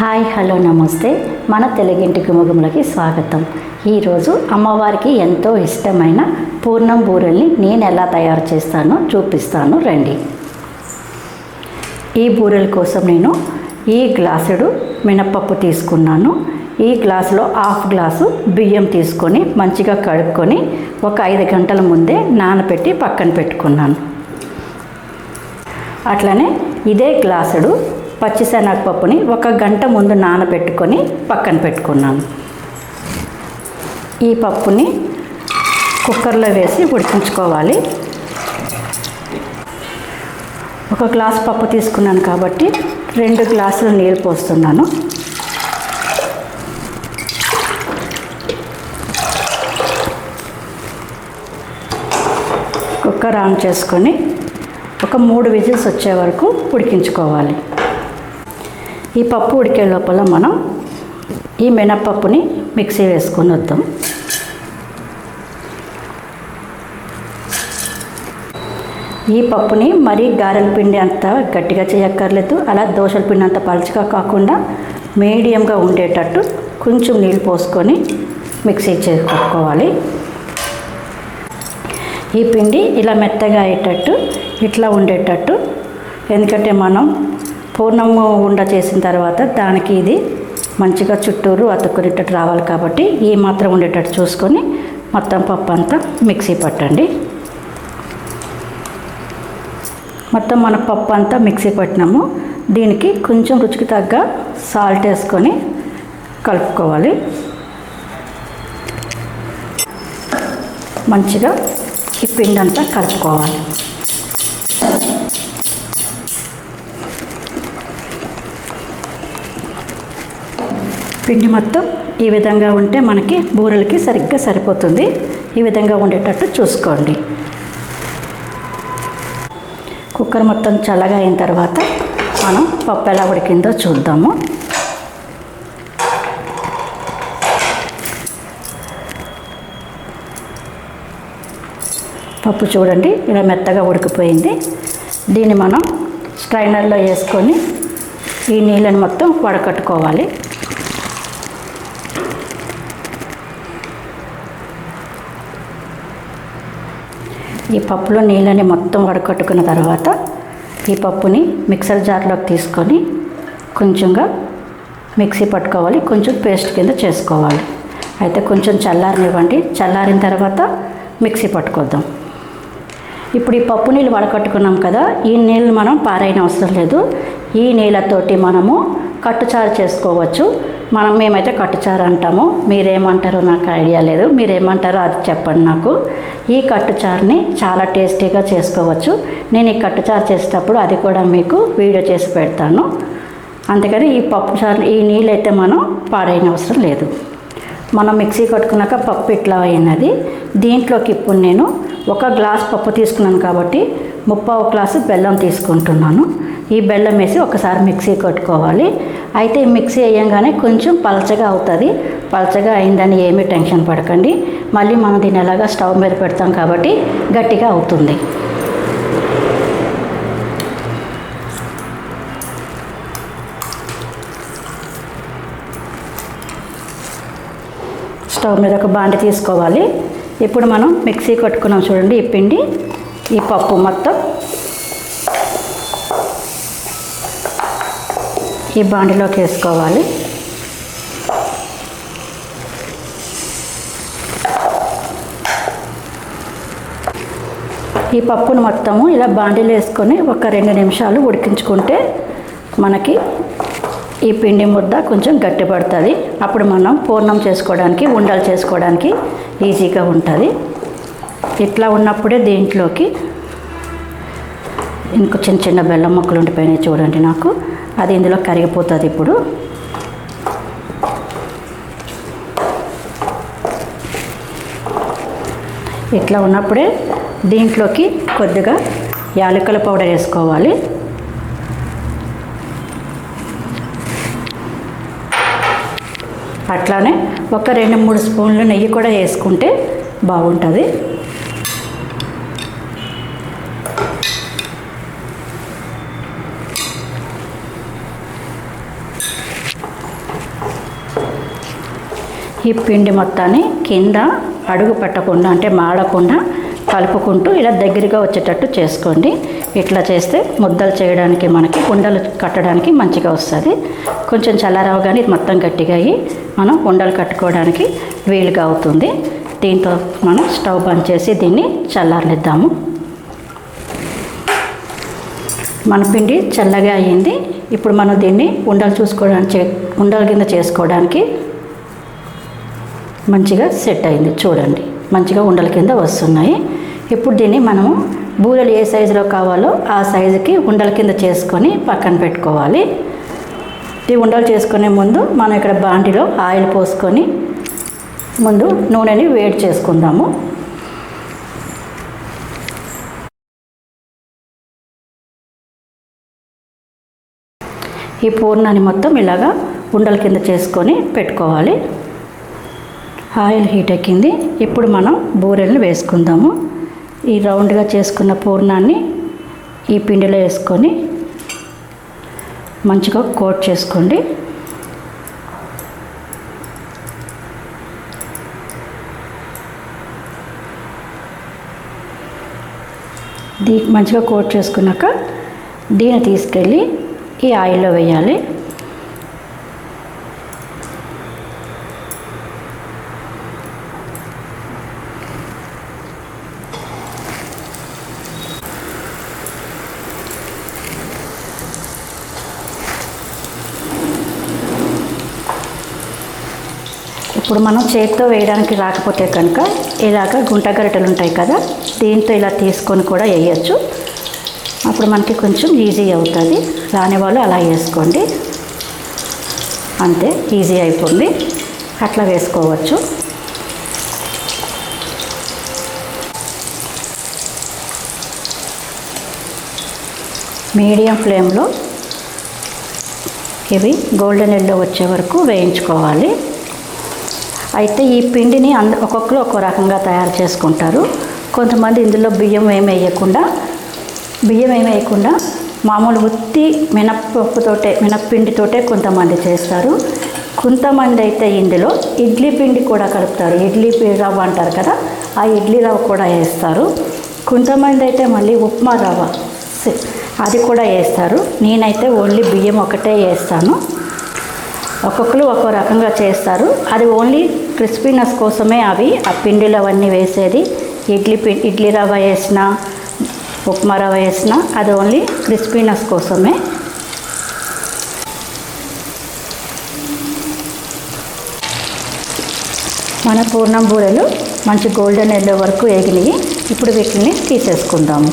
Hi hello నమస్తే. మన తెలుగింటి గుమగుమలకి స్వాగతం. ఈరోజు అమ్మవారికి ఎంతో ఇష్టమైన పూర్ణం బూరెల్ని నేను ఎలా తయారు చేస్తానో చూపిస్తాను. రండి. ఈ బూరెల కోసం నేను ఈ గ్లాసుడు మినప్పప్పు తీసుకున్నాను. ఈ గ్లాసులో హాఫ్ గ్లాసు బియ్యం తీసుకొని మంచిగా కడుక్కొని ఒక ఐదు గంటల ముందే నానబెట్టి పక్కన పెట్టుకున్నాను. అట్లనే ఇదే గ్లాసుడు పచ్చిశనగపప్పుని ఒక గంట ముందు నానబెట్టుకొని పక్కన పెట్టుకున్నాను. ఈ పప్పుని కుక్కర్లో వేసి ఉడికించుకోవాలి. ఒక గ్లాస్ పప్పు తీసుకున్నాను కాబట్టి రెండు గ్లాసులు నీళ్ళు పోస్తున్నాను. కుక్కర్ ఆన్ చేసుకొని ఒక మూడు విజిల్స్ వచ్చే వరకు ఉడికించుకోవాలి. ఈ పప్పు ఉడికే లోపల మనం ఈ మినప్పప్పుని మిక్సీ వేసుకొని వద్దాం. ఈ పప్పుని మరీ గారెల పిండి అంత గట్టిగా చేయక్కర్లేదు అలా దోశల పిండి అంత పలుచగా కాకుండా మీడియంగా ఉండేటట్టు కొంచెం నీళ్ళు పోసుకొని మిక్సీ చేసుకోవాలి ఈ పిండి ఇలా మెత్తగా అయ్యేటట్టు ఇట్లా ఉండేటట్టు ఎందుకంటే మనం పూర్ణము ఉండ చేసిన తర్వాత దానికి ఇది మంచిగా చుట్టూరు అతుక్కునేటట్టు రావాలి కాబట్టి ఈ మాత్రం ఉండేటట్టు చూసుకొని మొత్తం పప్పు అంతా మిక్సీ పట్టండి. మొత్తం మన పప్పు అంతా మిక్సీ పట్టినాము. దీనికి కొంచెం రుచికి తగ్గ సాల్ట్ వేసుకొని కలుపుకోవాలి. మంచిగా ఈ పిండి అంతా కలుపుకోవాలి. పిండి మొత్తం ఈ విధంగా ఉంటే మనకి బూరెలకి సరిగ్గా సరిపోతుంది. ఈ విధంగా ఉండేటట్టు చూసుకోండి. కుక్కర్ మొత్తం చల్లగా అయిన తర్వాత మనం పప్పు ఎలా ఉడికిందో చూద్దాము. పప్పు చూడండి ఇలా మెత్తగా ఉడికిపోయింది. దీన్ని మనం స్ట్రైనర్లో వేసుకొని ఈ నీళ్ళని మొత్తం వడకట్టుకోవాలి. ఈ పప్పులో నీళ్ళని మొత్తం వడకట్టుకున్న తర్వాత ఈ పప్పుని మిక్సర్ జార్లోకి తీసుకొని కొంచెంగా మిక్సీ పట్టుకోవాలి. కొంచెం పేస్ట్ కింద చేసుకోవాలి. అయితే కొంచెం చల్లారనివ్వండి. చల్లారిన తర్వాత మిక్సీ పట్టుకొద్దాం. ఇప్పుడు ఈ పప్పు నీళ్ళు వడకట్టుకున్నాం కదా ఈ నీళ్ళు మనం పారైన అవసరం లేదు. ఈ నీళ్ళతోటి మనము కట్టుచారు చేసుకోవచ్చు. మనం మేమైతే కట్టుచారు అంటాము మీరేమంటారో నాకు ఐడియా లేదు. మీరేమంటారో అది చెప్పండి నాకు. ఈ కట్టుచారుని చాలా టేస్టీగా చేసుకోవచ్చు. నేను ఈ కట్టుచారు చేసేటప్పుడు అది కూడా మీకు వీడియో చేసి పెడతాను. అందుకని ఈ పప్పు చారు ఈ నీళ్ళు అయితే మనం పాడైన అవసరం లేదు. మనం మిక్సీ కొట్టుకున్నాక పప్పు ఇట్లా అయినది. దీంట్లోకి ఇప్పుడు నేను ఒక గ్లాస్ పప్పు తీసుకున్నాను కాబట్టి ముప్పావు గ్లాసు బెల్లం తీసుకుంటున్నాను. ఈ బెల్లం వేసి ఒకసారి మిక్సీ కొట్టుకోవాలి. అయితే మిక్సీ వేయంగానే కొంచెం పలచగా అవుతుంది. పలచగా అయిందని ఏమీ టెన్షన్ పడకండి. మళ్ళీ మనం దీన్ని ఎలాగా స్టవ్ మీద పెడతాం కాబట్టి గట్టిగా అవుతుంది. స్టవ్ మీద ఒక బాండి తీసుకోవాలి. ఇప్పుడు మనం మిక్సీ కొట్టుకున్నాం చూడండి ఈ పిండి. ఈ పప్పు మొత్తం ఈ బాండిలోకి వేసుకోవాలి. ఈ పప్పును మొత్తము ఇలా బాండీలు వేసుకొని ఒక రెండు నిమిషాలు ఉడికించుకుంటే మనకి ఈ పిండి ముద్ద కొంచెం గట్టిపడుతుంది. అప్పుడు మనం పూర్ణం చేసుకోవడానికి ఉండలు చేసుకోవడానికి ఈజీగా ఉంటుంది. ఇట్లా ఉన్నప్పుడే దీంట్లోకి ఇంకో చిన్న చిన్న బెల్లం ముక్కలు ఉండిపోయినాయి చూడండి నాకు. అది ఇందులో కరిగిపోతుంది ఇప్పుడు. ఇట్లా ఉన్నప్పుడే దీంట్లోకి కొద్దిగా యాలకుల పౌడర్ వేసుకోవాలి. అట్లానే ఒక రెండు మూడు స్పూన్లు నెయ్యి కూడా వేసుకుంటే బాగుంటుంది. ఈ పిండి మొత్తాన్ని కింద అడుగు పెట్టకుండా అంటే మాడకుండా కలుపుకుంటూ ఇలా దగ్గరగా వచ్చేటట్టు చేసుకోండి. ఇట్లా చేస్తే ముద్దలు చేయడానికి మనకి ఉండలు కట్టడానికి మంచిగా వస్తుంది. కొంచెం చల్లారవగానే ఇది మొత్తం గట్టిగా అయ్యి మనం ఉండలు కట్టుకోవడానికి వీలుగా అవుతుంది. దీంతో మనం స్టవ్ బంద్ చేసి దీన్ని చల్లారనిద్దాము. మన పిండి చల్లగా అయ్యింది. ఇప్పుడు మనం దీన్ని ఉండలు చూసుకోవడానికి చే- ఉండల కింద చేసుకోవడానికి మంచిగా సెట్ అయింది. చూడండి. మంచిగా ఉండల కింద వస్తున్నాయి. ఇప్పుడు దీన్ని మనము బూరెలు ఏ సైజులో కావాలో ఆ సైజుకి ఉండల కింద చేసుకొని పక్కన పెట్టుకోవాలి. ఈ ఉండలు చేసుకునే ముందు మనం ఇక్కడ బాండిలో ఆయిల్ పోసుకొని ముందు నూనెని వేడి చేసుకుందాము. ఈ పూర్ణాన్ని మొత్తం ఇలాగా ఉండల కింద చేసుకొని పెట్టుకోవాలి. ఆయిల్ హీట్ ఎక్కింది. ఇప్పుడు మనం బూరెల్ని వేసుకుందాము. ఈ రౌండ్గా చేసుకున్న పూర్ణాన్ని ఈ పిండిలో వేసుకొని మంచిగా కోట్ చేసుకోండి. దీ మంచిగా కోట్ చేసుకున్నాక దీన్ని తీసుకెళ్ళి ఈ ఆయిల్లో వేయాలి. ఇప్పుడు మనం చేతితో వేయడానికి రాకపోతే కనుక ఇలాగ గుంట గరిటెలు ఉంటాయి కదా దీంతో ఇలా తీసుకొని కూడా వేయచ్చు. అప్పుడు మనకి కొంచెం ఈజీ అవుతుంది. రాని వాళ్ళు అలా వేసుకోండి. అంతే ఈజీ అయిపోయింది అట్లా వేసుకోవచ్చు. మీడియం ఫ్లేమ్లో ఇవి గోల్డెన్ ఎల్లో వచ్చే వరకు వేయించుకోవాలి. అయితే ఈ పిండిని అంద ఒక్కొక్కరు ఒక్కో రకంగా తయారు చేసుకుంటారు. కొంతమంది ఇందులో బియ్యం ఏమి వేయకుండా బియ్యం ఏమి వేయకుండా మామూలు ఉత్తి మినప్పప్పుతోటే మినప్పిండితోటే కొంతమంది చేస్తారు. కొంతమంది అయితే ఇందులో ఇడ్లీ పిండి కూడా కలుపుతారు. ఇడ్లీ రవ్వ అంటారు కదా ఆ ఇడ్లీ రవ్వ కూడా వేస్తారు. కొంతమంది అయితే మళ్ళీ ఉప్మా రవ్వ అది కూడా వేస్తారు. నేనైతే ఓన్లీ బియ్యం ఒకటే వేస్తాను. ఒక్కొక్కరు ఒక్కో రకంగా చేస్తారు. అది ఓన్లీ క్రిస్పీనెస్ కోసమే అవి ఆ పిండిలో అవన్నీ వేసేది. ఇడ్లీ పి ఇడ్లీ రవ్వ వేసిన ఉప్మా రవ్వ వేసిన అది ఓన్లీ క్రిస్పీనెస్ కోసమే. మన పూర్ణం బూరెలు మంచి గోల్డెన్ ఎల్లో వరకు వేగినాయి. ఇప్పుడు వీటిని తీసేసుకుందాము.